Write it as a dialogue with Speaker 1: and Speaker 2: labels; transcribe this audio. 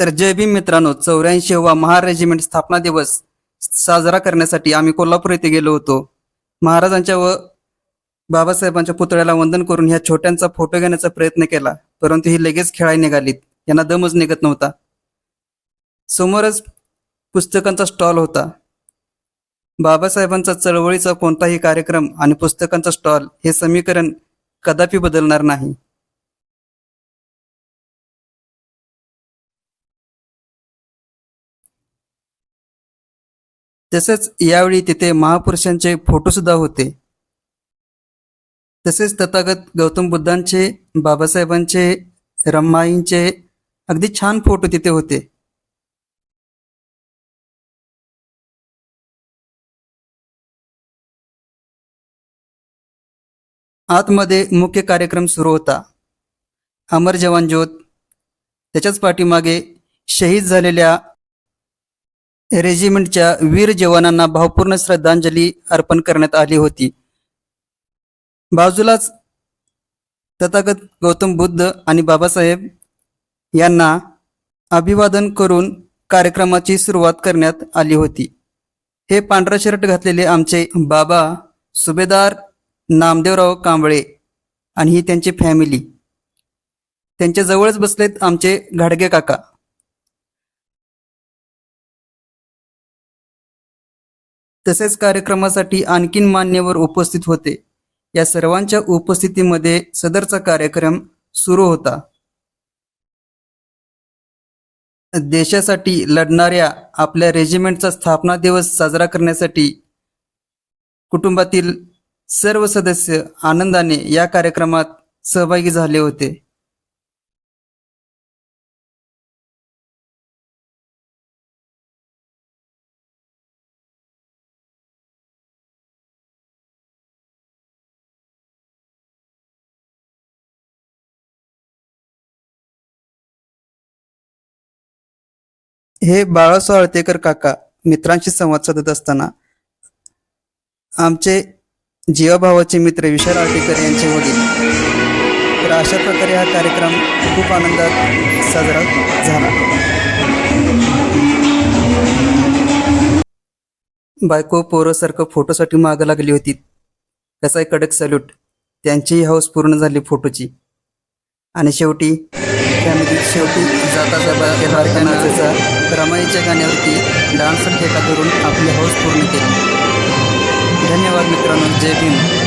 Speaker 1: तर जय भीम मित्रांनो चौऱ्याऐंशीवा महार रेजिमेंट स्थापना दिवस साजरा करण्यासाठी आम्ही कोल्हापूर येथे गेलो होतो. महाराजांच्या व बाबासाहेबांच्या पुतळ्याला वंदन करून ह्या छोट्यांचा फोटो घेण्याचा प्रयत्न केला परंतु ही लगेच खेळाई निघालीत. यांना दमच निघत नव्हता. समोरच पुस्तकांचा स्टॉल होता. बाबासाहेबांचा चळवळीचा कोणताही कार्यक्रम आणि पुस्तकांचा स्टॉल हे समीकरण कदापि बदलणार नाही. तसेच यावेळी तिथे महापुरुषांचे फोटो सुद्धा होते. तसेच तथागत गौतम बुद्धांचे बाबासाहेबांचे रम्माईंचे अगदी छान फोटो तिथे होते. आतमध्ये मुख्य कार्यक्रम सुरू होता. अमर जवान ज्योत त्याच्याच पाठीमागे शहीद झालेल्या रेजिमेंटच्या वीर जवानांना भावपूर्ण श्रद्धांजली अर्पण करण्यात आली होती. बाजूलाच तथागत गौतम बुद्ध आणि बाबासाहेब यांना अभिवादन करून कार्यक्रमाची सुरुवात करण्यात आली होती. हे पांढरा शर्ट घातलेले आमचे बाबा सुभेदार नामदेवराव कांबळे आणि ही त्यांची फॅमिली त्यांच्या जवळच बसलेत आमचे घाडगे काका. तसेच कार्यक्रमासाठी आणखीन मान्यवर उपस्थित होते. या सर्वांच्या उपस्थितीमध्ये सदरचा कार्यक्रम सुरू होता. देशासाठी लढणाऱ्या आपल्या रेजिमेंटचा स्थापना दिवस साजरा करण्यासाठी कुटुंबातील सर्व सदस्य आनंदाने या कार्यक्रमात सहभागी झाले होते. हे बाळासाहेब आळतेकर काका मित्रांशी संवाद साधत असताना आमचे जीवाभावाचे मित्र विशाल आळतेकर यांचे वडील. तर अशा प्रकारे हा कार्यक्रम खूप आनंदात साजरा झाला. बायको पोरसारखं फोटोसाठी मागं लागली होती. कसाय कडक सल्यूट त्यांचीही हौस पूर्ण झाली फोटोची आणि शेवटी फॅमिली शेवटी जाता जाता या बारक्या नाचाचा रमाईच्या गाण्यावरती डान्स ठेका धरून आपली हौस पूर्ण केली. धन्यवाद मित्रांनो. जय भीम.